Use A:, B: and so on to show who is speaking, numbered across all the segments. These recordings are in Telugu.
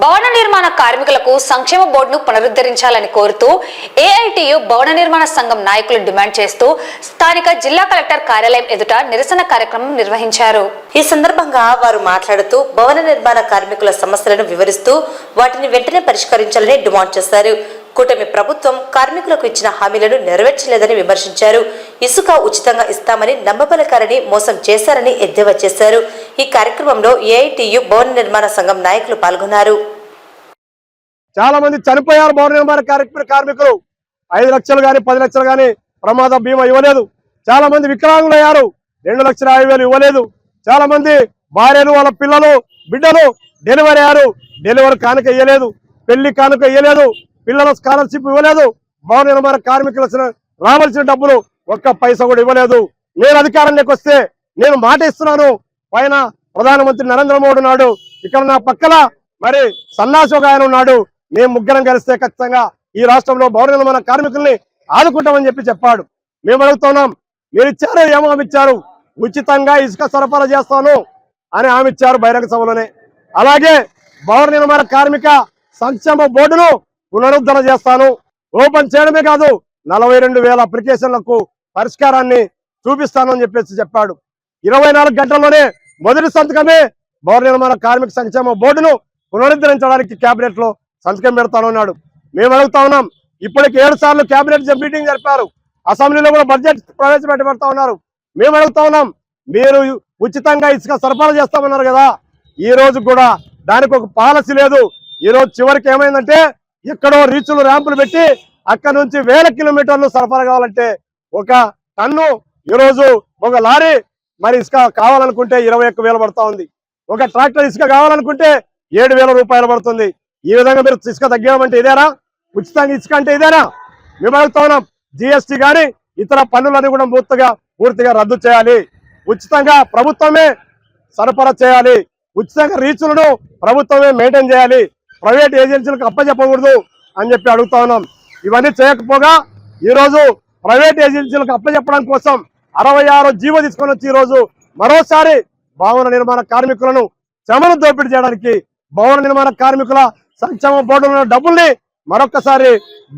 A: భవన నిర్మాణ కార్మికులకు సంక్షేమ బోర్డును పునరుద్ధరించాలని కోరుతూ ఏఐటియు భవన నిర్మాణ సంఘం నాయకులు డిమాండ్ చేస్తూ స్థానిక జిల్లా కలెక్టర్ కార్యాలయం ఎదుట నిరసన కార్యక్రమం నిర్వహించారు.
B: ఈ సందర్భంగా వారు మాట్లాడుతూ భవన నిర్మాణ కార్మికుల సమస్యలను వివరిస్తూ వాటిని వెంటనే పరిష్కరించాలని డిమాండ్ చేశారు. కూటమి ప్రభుత్వం కార్మికులకు ఇచ్చిన హామీలను నెరవేర్చలేదని విమర్శించారు. ఇసుక ఉచితంగా ఇస్తామని నమ్మబలకారని మోసం చేశారని ఎద్దేవా చేశారు. ఈ కార్యక్రమంలో ఏఐటియు భవన నిర్మాణ సంఘం నాయకులు పాల్గొన్నారు.
C: చాలా మంది చనిపోయారు భవన నిర్మాణ కార్మికులు కార్మికులు. ఐదు లక్షలు కానీ పది లక్షలు కానీ ప్రమాద బీమా ఇవ్వలేదు. చాలా మంది వికలాంగులు అయ్యారు. రెండు లక్షల యాభై వేలు ఇవ్వలేదు. చాలా మంది భార్యలు వాళ్ళ పిల్లలు బిడ్డలు డెలివరీ అయ్యారు. డెలివరీ కానుక ఇవ్వలేదు పెళ్ళి కానుక ఇవ్వలేదు పిల్లల స్కాలర్షిప్ ఇవ్వలేదు. భవన నిర్మాణ కార్మికులు రావాల్సిన డబ్బులు ఒక్క పైసా కూడా ఇవ్వలేదు. నేను అధికారంలోకి వస్తే నేను మాట ఇస్తున్నాను. పైన ప్రధానమంత్రి నరేంద్ర మోడీ నాడు ఇక్కడ నా పక్కన మరి సన్నాసి ఒక ఆయన ఉన్నాడు. మేము ముగ్గురం కలిస్తే ఖచ్చితంగా ఈ రాష్ట్రంలో భవన నిర్మాణ కార్మికుల్ని ఆదుకుంటామని చెప్పి చెప్పాడు. మేము అడుగుతున్నాం మీరు ఇచ్చారు ఏమో ఇచ్చారు. ఉచితంగా ఇసుక సరఫరా చేస్తాను అని హామీ ఇచ్చారు బహిరంగ సభలోనే. అలాగే భవన నిర్మాణ కార్మిక సంక్షేమ బోర్డును పునరుద్ధరణ చేస్తాను. ఓపెన్ చేయడమే కాదు నలభై రెండు వేల అప్లికేషన్లకు పరిష్కారాన్ని చూపిస్తానని చెప్పేసి చెప్పాడు. ఇరవై నాలుగు గంటల్లోనే మొదటి సంతకమే భవన నిర్మాణ కార్మిక సంక్షేమ బోర్డును పునరుద్ధరించడానికి కేబినెట్లో సంతకం పెడతానన్నాడు మేము అడుగుతా ఉన్నాం ఇప్పటికి ఏడు సార్లు కేబినెట్ మీటింగ్ జరిపారు. అసెంబ్లీలో కూడా బడ్జెట్ ప్రవేశపెట్టబడతా ఉన్నారు. మేము అడుగుతా ఉన్నాం మీరు ఉచితంగా ఇసుక సరఫరా చేస్తామన్నారు కదా. ఈ రోజు కూడా దానికి ఒక పాలసీ లేదు. ఈ రోజు చివరికి ఏమైందంటే ఎక్కడో రీచులు ర్యాంపులు పెట్టి అక్కడ నుంచి వేల కిలోమీటర్లు సరఫరా కావాలంటే ఒక టన్ను ఈరోజు ఒక లారీ మరి ఇసుక కావాలనుకుంటే ఇరవై ఒక్క వేలు పడతా ఉంది. ఒక ట్రాక్టర్ ఇసుక కావాలనుకుంటే ఏడు వేల రూపాయలు పడుతుంది. ఈ విధంగా మీరు ఇసుక తగ్గామంటే ఇదేనా? ఉచితంగా ఇసుక అంటే ఇదేనా? మేము అడుగుతా ఉన్నాం. జిఎస్టీ కానీ ఇతర పన్నులన్నీ కూడా పూర్తిగా పూర్తిగా రద్దు చేయాలి. ఉచితంగా ప్రభుత్వమే సరఫరా చేయాలి. ఉచితంగా రీచులను ప్రభుత్వమే మెయింటైన్ చేయాలి. ప్రైవేట్ ఏజెన్సీలకు అప్పచెప్పకూడదు అని చెప్పి అడుగుతా ఉన్నాం. ఇవన్నీ చేయకపోగా ఈరోజు ప్రైవేట్ ఏజెన్సీలకు అప్పచెప్పడం కోసం అరవై ఆరు జీవో తీసుకొని వచ్చి ఈ రోజు మరోసారి భవన నిర్మాణ కార్మికులను శ్రమను దోపిడీ చేయడానికి భవన నిర్మాణ కార్మికుల సంక్షేమ బోర్డులో డబ్బుల్ని మరొకసారి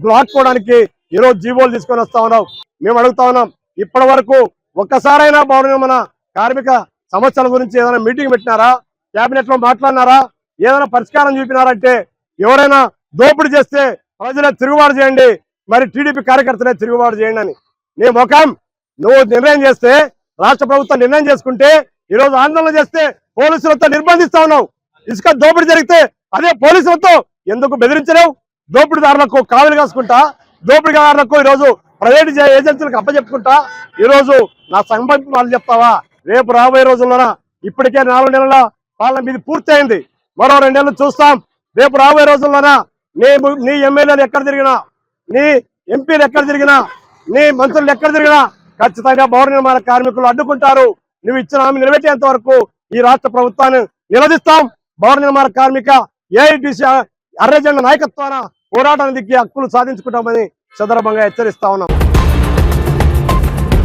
C: లాక్కోవడానికి ఈ రోజు జీవోలు తీసుకొని వస్తా ఉన్నాం. మేము అడుగుతా ఉన్నాం. ఇప్పటి వరకు ఒక్కసారైనా భవన నిర్మాణ కార్మిక సమస్యల గురించి ఏదైనా మీటింగ్ పెట్టినారా? క్యాబినెట్లో మాట్లాడినారా? ఏదైనా పరిష్కారం చూపినారంటే ఎవరైనా దోపిడీ చేస్తే ప్రజలే తిరుగుబాటు చేయండి. మరి టీడీపీ కార్యకర్తలే తిరుగుబాటు చేయండి అని. నీ ముఖం నువ్వు నిర్ణయం చేస్తే రాష్ట్ర ప్రభుత్వం నిర్ణయం చేసుకుంటే ఈరోజు ఆందోళన చేస్తే పోలీసులతో నిర్బంధిస్తా ఉన్నావు. ఇసుక దోపిడీ జరిగితే అదే పోలీసులతో ఎందుకు బెదిరించలేవు? దోపిడీదారులకు కావలి కాసుకుంటా దోపిడీదారులకు ఈ రోజు ప్రైవేట్ ఏజెన్సీలకు అప్పచెప్పుకుంటా. ఈరోజు నా సంబంధం వాళ్ళు చెప్తావా? రేపు రాబోయే రోజుల్లోన? ఇప్పటికే నాలుగు నెలల పాలన మీది పూర్తయింది. మరో రెండు చూస్తాం. రేపు రాబోయే రోజుల్లోన? నీ నీ ఎమ్మెల్యేలు ఎక్కడ తిరిగినా నీ ఎంపీలు ఎక్కడ తిరిగినా నీ మంత్రులు ఎక్కడ తిరిగినా ఖచ్చితంగా భవన నిర్మాణ కార్మికులు అడ్డుకుంటారు. నువ్వు ఇచ్చిన హామీ నిలబెట్టేంత వరకు ఈ రాష్ట్ర ప్రభుత్వాన్ని నిలదీస్తాం. భవన నిర్మాణ కార్మిక ఏఐటీసీ అర్రజెండ నాయకత్వాన పోరాటానికి హక్కులు సాధించుకుంటామని సందర్భంగా హెచ్చరిస్తా ఉన్నాం.